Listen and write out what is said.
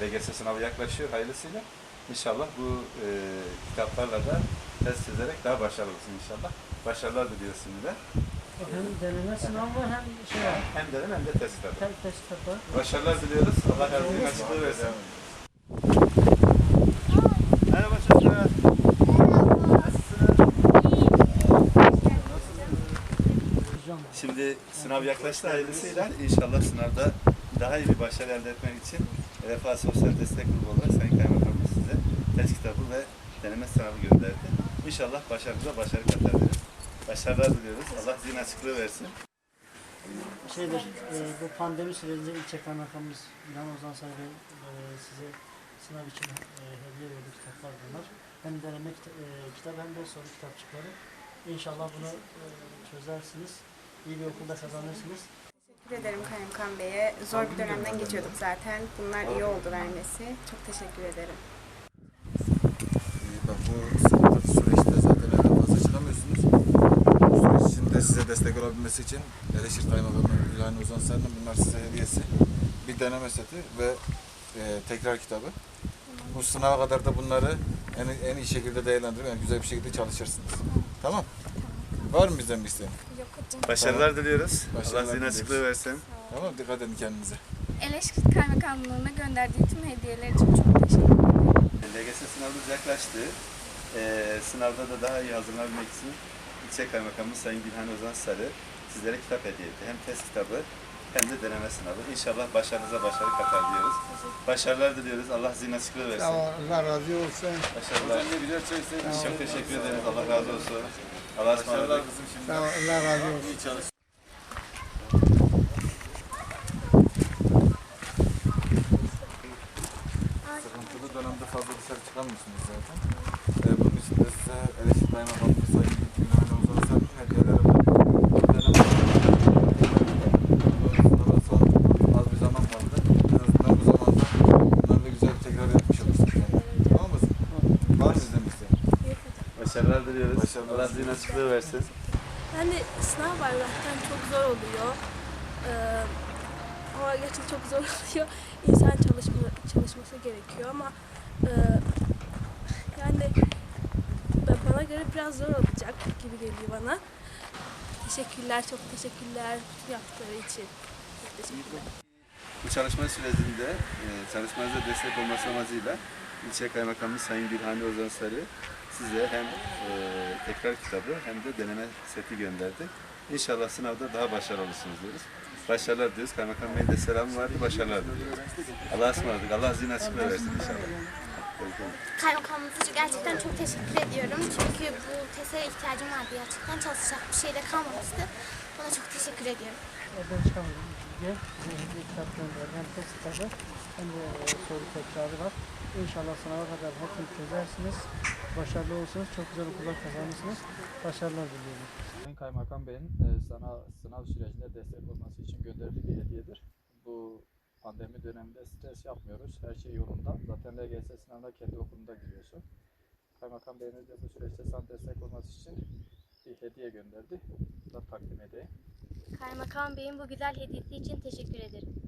LGS sınavı yaklaşıyor hayırlısıyla. İnşallah bu e, kitaplarla da test çözerek daha başarılı olsun inşallah. Başarılar diliyoruz şimdiden. Hem deneme sınavı var hem şey var. Hem deneme hem de test tabii. Tek test var. Başarılar diliyoruz. Allah herkesin açıklığı versin. Merhaba çocuklar. Şimdi sınav yaklaştı hayırlısıyla. İnşallah sınavda daha iyi bir başarı elde etmek için Refah Sosyal Destek Grubu olarak Sayın Kaymakamımız size test kitabı ve deneme sınavı gönderdi. İnşallah başarınıza başarı katar deriz. Başarılar diliyoruz. Allah zihin açıklığı versin. şeydir, e, bu pandemi sürecinde ilçe kaymakamımız İlhan Ozan Bey e, size sınav için e, hediye verdi kitaplar bunlar. Hem deneme kita- e, kitabı hem de soru kitapçıkları. İnşallah bunu e, çözersiniz. İyi bir okulda kazanırsınız. Teşekkür ederim Kaymakam Bey'e. Zor bir dönemden geçiyorduk zaten. Bunlar iyi oldu vermesi. Çok teşekkür ederim. Bak bu sıkıntılı süreçte zaten evden fazla çıkamıyorsunuz. Bu süreç içinde size destek olabilmesi için Eleşir Kaymakamı İlhan Ozan Sarı'nın bunlar size hediyesi. Bir deneme seti ve e, tekrar kitabı. Bu sınava kadar da bunları en, en iyi şekilde değerlendirip en güzel bir şekilde çalışırsınız. Tamam. Var mı bizden bir isteğin? Başarılar diliyoruz. Başarılar Allah diliyoruz. açıklığı versin. Tamam Dikkat edin kendinize. Eleşkit Kaymakamlığı'na gönderdiği tüm hediyeler için çok teşekkür ederim. LGS sınavımız yaklaştı. Ee, sınavda da daha iyi hazırlanabilmek için ilçe kaymakamımız Sayın Gülhan Ozan Sarı sizlere kitap hediye etti. Hem test kitabı hem de deneme sınavı. İnşallah başarınıza başarı katar diyoruz. Başarılar diliyoruz. Allah zihin açıklığı versin. Allah razı olsun. Başarılar. ne Çok teşekkür ederiz. Allah razı olsun. Allah'a ısmarladık. kızım şimdi. Sağ ol, Allah razı olsun. İyi çalış. Sıkıntılı dönemde fazla dışarı çıkamıyorsunuz zaten. Ee, bunun için de size Eleşit Kaymakamlığı Sayın Gülhan Ozan Sarı'nın hediyeleri var. Bu dönem sınava son az bir zaman kaldı. En azından bu zamanda bunlarla güzel bir tekrar yapmış olursunuz. Yani. Tamam mı? Var mı bizden bir isteğin? Başarılar diliyoruz. Başarılar Allah zihin açıklığı versin. Yani sınav var zaten çok zor oluyor. Ee, ama gerçekten çok zor oluyor. İnsan çalışma, çalışması gerekiyor ama e, yani ben- bana göre biraz zor olacak gibi geliyor bana. Teşekkürler, çok teşekkürler yaptıkları için. Çok teşekkürler. Bu çalışma sürecinde e, çalışmanıza destek olması amacıyla ilçe kaymakamımız Sayın Gülhane Ozan Sarı size hem e, tekrar kitabı hem de deneme seti gönderdi. İnşallah sınavda daha başarılı olursunuz diyoruz. Başarılar diliyoruz. Kaymakam Bey'in de selamı vardı. Başarılar diliyoruz. Allah'a ısmarladık. Allah zihin açıklığı versin inşallah. Kaymakamımıza gerçekten çok teşekkür ediyorum. Çünkü bu TES'e ihtiyacım vardı gerçekten. Çalışacak bir şey de kalmamıştı. Ona çok teşekkür ediyorum. Size hediye kitap gönderdi. Hem test kitabı hem de e, soru tekrarı var. İnşallah sınava kadar hepsini çözersiniz. Başarılı olursunuz. Çok güzel okullar kazanırsınız. Başarılar diliyorum. Sayın Kaymakam Bey'in e, sana sınav sürecinde destek olması için gönderdiği bir hediyedir. Bu pandemi döneminde stres yapmıyoruz. Her şey yolunda. Zaten LGS sınavına kendi okulunda giriyorsun. Kaymakam Bey'imiz de bu süreçte sana destek olması için bir hediye gönderdi. Da takdim edeyim. Kaymakam Bey'in bu güzel hediyesi için teşekkür ederim.